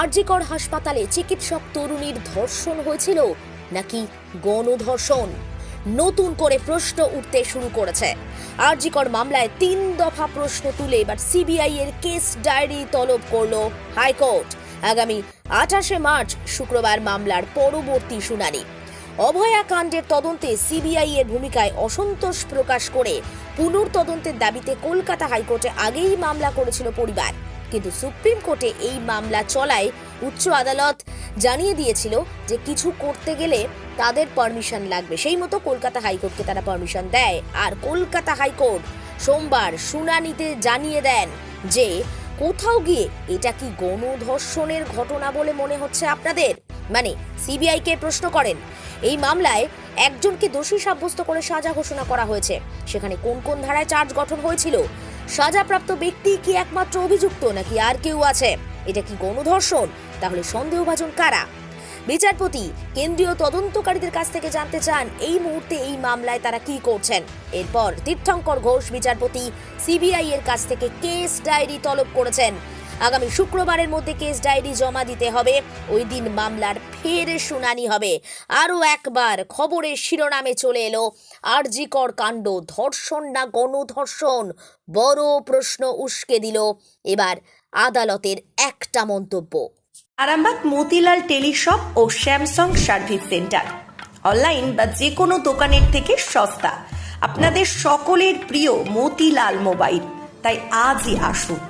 আরজিকর হাসপাতালে চিকিৎসক তরুণীর ধর্ষণ হয়েছিল নাকি গণধর্ষণ? নতুন করে প্রশ্ন উঠতে শুরু করেছে। আরজিকর মামলায় তিন দফা প্রশ্ন তুলে এবার সিবিআই এর কেস ডায়েরি তলব করল হাইকোর্ট। আগামী আঠাশে মার্চ শুক্রবার মামলার পরবর্তী শুনানি। অভয়া কাণ্ডের তদন্তে সিবিআই এর ভূমিকায় অসন্তোষ প্রকাশ করে পুনর্তদন্তের দাবিতে কলকাতা হাইকোর্টে আগেই মামলা করেছিল পরিবার। কিন্তু সুপ্রিম কোর্টে এই মামলা চলায় উচ্চ আদালত জানিয়ে দিয়েছিল যে কিছু করতে গেলে তাদের পারমিশন লাগবে। সেই মতো কলকাতা হাইকোর্টকে তারা পারমিশন দেয়। আর কলকাতা হাইকোর্ট সোমবার শুনানিতে জানিয়ে দেন যে কোথাও গিয়ে এটা কি গণধর্ষণের ঘটনা বলে মনে হচ্ছে আপনাদের? মানে সিবিআই কে প্রশ্ন করেন। এই মামলায় একজনকে দোষী সাব্যস্ত করে সাজা ঘোষণা করা হয়েছে। সেখানে কোন কোন ধারায় চার্জ গঠন হয়েছিল? সাজাপ্রাপ্ত ব্যক্তি কি একমাত্র অভিযুক্ত নাকি আর কেউ আছে? এটা কি গণধর্ষণ? তাহলে সন্দেহভাজন কারা? বিচারপতি, কেন্দ্রীয় তদন্তকারীদের কাছ থেকে জানতে চান এই মুহূর্তে এই মামলায় তারা কি করছেন। এরপর তীর্থঙ্কর ঘোষ বিচারপতি, সিবিআই এর কাছ থেকে কেস ডায়েরি তলব করেছেন। আগামী শুক্রবারের মধ্যে কেস ডায়েরি জমা দিতে হবে। ওই দিন মামলার ফের শুনানি হবে। আরও একবার খবরের শিরোনামে চলে এলো, আরজিকর কাণ্ড, ধর্ষণ না গণধর্ষণ? বড় প্রশ্ন উস্কে দিল এবার আদালতের একটা মন্তব্য। আরামবাগ, মতিলাল টেলিশপ ও স্যামসাং সার্ভিস সেন্টার। অনলাইন বা যে কোনো দোকানের থেকে সস্তা। আপনাদের সকলের প্রিয় মতিলাল মোবাইল। তাই আজই আসুন।